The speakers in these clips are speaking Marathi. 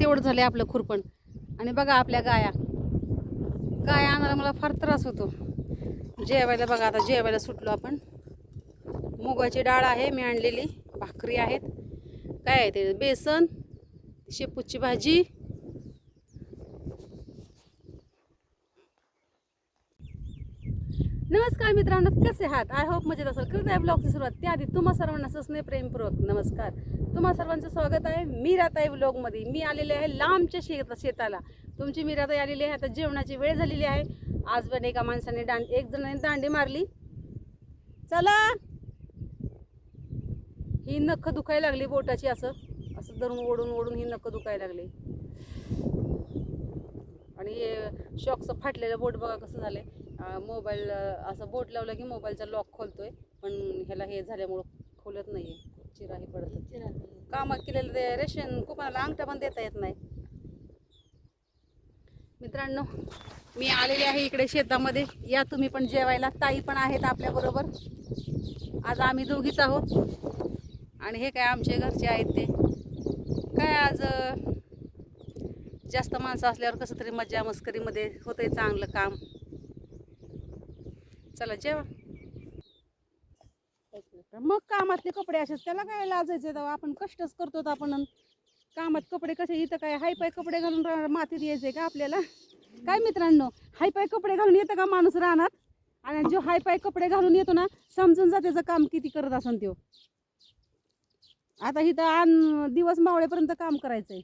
तेवढं झालं आपलं खुरपण. आणि बघा आपल्या गाया. गाया आणायला मला फार त्रास होतो. जेवायला बघा आता जेवायला सुटलो आपण. मुगाची डाळ आहे मी आणलेली. भाकरी आहेत. काय आहे ते? बेसन शेपूची भाजी नमस्कार मित्रांनो कसे आहात? आय होप मजेत असेल. करत आहे ब्लॉगची सुरुवात त्याआधी तुम्हा सर्वांना ससने प्रेमपूर्वक नमस्कार. तुम्हा सर्वांचं स्वागत आहे मी राहताय ब्लॉगमध्ये मी आलेले आहे लांबच्या शेत शेताला. तुमची मी राहताय आलेली आहे. आता जेवणाची वेळ झालेली आहे. आज पण एका माणसाने दांड एक जणाने दांडी मारली. चला! ही नख दुखायला लागली बोटाची असं. असं धरून ओढून ओढून ही नख दुखायला लागली. आणि शॉकचं फाटलेलं बोट बघा कसं झालं मोबाईल असं बोट लावलं की मोबाईलचा लॉक खोलतोय पण ह्याला हे झाल्यामुळं खोलत नाहीये. चिराही पडत. कामात केलेलं ते रेशन कुपनाला अंगठा पण देता येत नाही. मित्रांनो मी आलेले आहे इकडे शेतामध्ये. या तुम्ही पण जेवायला. ताई पण आहेत आपल्याबरोबर आज आम्ही दोघीच आहोत. आणि हे काय आमचे घरचे आहेत ते. काय आज जास्त माणसं असल्यावर कसं तरी मजा मस्करीमध्ये होतंय चांगलं काम. चला जेवा. मग कामातले कपडे असेच त्याला काय लाजायचे तेव्हा? आपण कष्टच करतो आपण. कामात कपडे कसे इथं काय हाय पाय कपडे घालून मातीत यायचे का आपल्याला? काय मित्रांनो हाय पाय कपडे घालून येतं का माणूस राहणार आणि जो हाय पाय कपडे घालून येतो ना समजून जा त्याचं काम किती करत असन त्यो. आता इथं आण दिवस मावळेपर्यंत काम करायचंय.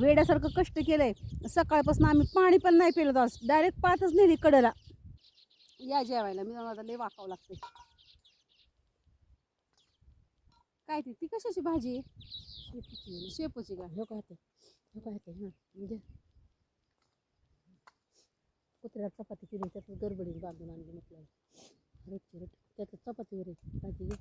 वेड्यासारखं कष्ट केलंय. सकाळपासून आम्ही पाणी पण नाही पिलं आज डायरेक्ट पाहतच नेली कडेला. या जेवायला. मी आता लय वाकावं लागते काय ती? ती कशाची भाजी आहे? शेपूची का? हो का ते हो ते म्हणजे कुत्र्याला चपाती केली त्यातून गडबडीत बांधून आणली म्हटलं रोजची रोज त्याचं चपातीवर भाजी घे.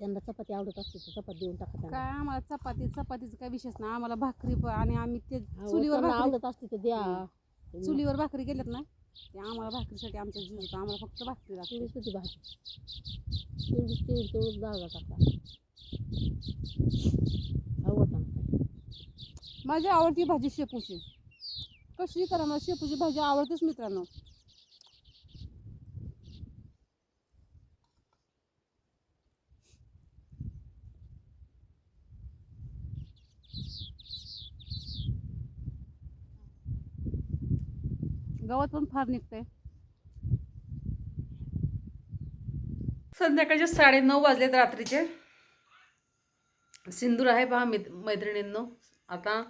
त्यांना चपाती आवडत असते तर चपाती देऊन टाका त्यांना. काय आम्हाला चपाती चपातीचं काय विशेष ना आम्हाला भाकरी प- आणि आम्ही ते अहो, चुलीवर त्यांना भाकरी. आवडत असते तर द्या. चुलीवर भाकरी केल्यात ना ते आम्हाला भाकरीसाठी आमचा जीव होतो. आम्हाला फक्त भाकरी लागते. तेवढीच होती भाजी. तेवढीच तेवढी तेवढंच डाळ टाका. आवडतं माझी आवडती भाजी शेपूची. कशी करा मला शेपूची भाजी आवडतेच मित्रांनो. गवत पण फार निघतंय. संध्याकाळचे साडे नऊ वाजलेत रात्रीचे. सिंदूर आहे पहा मित मैत्रिणींनो. आता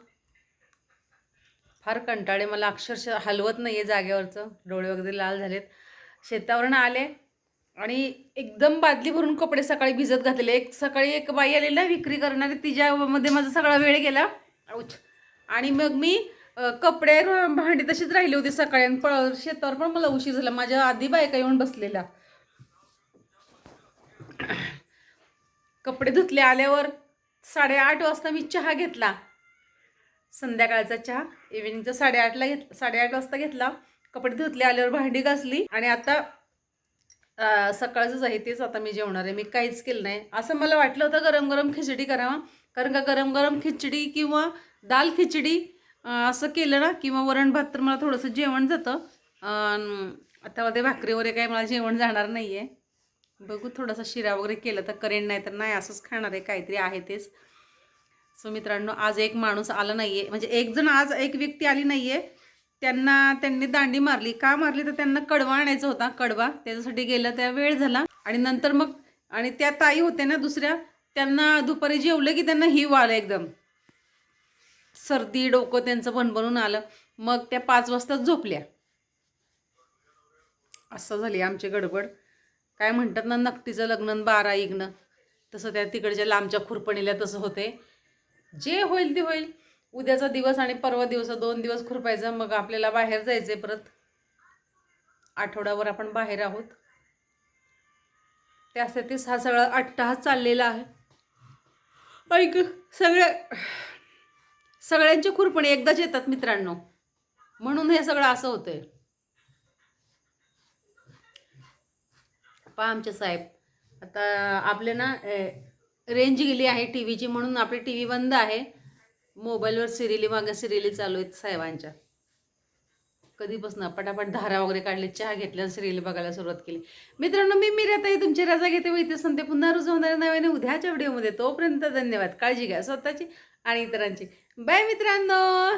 फार कंटाळे मला अक्षरशः हलवत नाही आहे जागेवरचं. डोळे वगैरे लाल झालेत. शेतावरून आले आणि एकदम बादली भरून कपडे सकाळी भिजत घातलेले. एक सकाळी एक बाई आलेली ना विक्री करणारी तिच्यामध्ये माझा सगळा वेळ गेला. आणि मग मी कपडे भांडी तशीच राहिली होती सकाळी आणि पळ शेतावर पण मला उशीर झाला. माझ्या आधी बायका येऊन बसलेल्या. कपडे धुतले आल्यावर साडेआठ वाजता मी चहा घेतला. संध्याकाळचा चहा. इव्हिनिंगचा साडेआठला घेत साडेआठ वाजता घेतला. कपडे धुतले आल्यावर भांडी घासली. आणि आता सकाळचंच आहे तेच आता मी जेवणार आहे. मी काहीच केलं नाही. असं मला वाटलं होतं गरम गरम खिचडी करावा. कारण का गरम गरम खिचडी किंवा दाल खिचडी असं केलं ना किंवा वरण भात तर मला थोडंसं जेवण जातं. आता मध्ये भाकरी वगैरे काही मला जेवण जाणार नाही आहे बघू थोडासा शिरा वगैरे केलं तर करेन नाही तर नाही असंच खाणार आहे काहीतरी आहे तेच. सो मित्रांनो आज एक माणूस आला नाही आहे म्हणजे एक जण आज एक व्यक्ती आली नाही आहे त्यांना त्यांनी दांडी मारली. का मारली? तर त्यांना कडवा आणायचा होता कडवा. त्याच्यासाठी गेलं त्या वेळ झाला. आणि नंतर मग आणि त्या ताई होत्या ना दुसऱ्या त्यांना दुपारी जेवलं की त्यांना हिव आलं एकदम. सर्दी डोकं त्यांचं भणभणून आलं. मग त्या पाच वाजता झोपल्या. असं झाली आमची गडबड. काय म्हणतात ना नक्तीचं लग्न बारा इग्न. तसं त्या तिकडच्या लांबच्या खुरपणीला तसं होते जे होईल ते होईल. उद्याचा दिवस आणि परवा दिवस दोन दिवस खुरपायचा मग आपल्याला बाहेर जायचंय परत. आठवड्यावर आपण बाहेर आहोत. त्यासाठीच हा सगळा अट्टाहास चाललेला आहे. ऐक सगळ्या सगळ्यांची खुरपणी एकदाच येतात मित्रांनो. म्हणून हे सगळं असं होतंय. पहा आमचे साहेब. आता आपले ना रेंज गेली आहे टी व्हीची म्हणून आपली टी व्ही बंद आहे. मोबाईलवर सिरियली मागं सिरियली चालू आहेत साहेबांच्या. कधीपासून पटापट धारा वगैरे काढले चहा घेतल्या सिरियल बघायला सुरुवात केली. मित्रांनो मी मिराताई तुमची रजा घेते व इथे संते पुन्हा रुजू होणार नव्याने उद्याच्या व्हिडिओमध्ये तोपर्यंत धन्यवाद. काळजी घ्या स्वतःची आणि इतरांची. बाय मित्रांनो!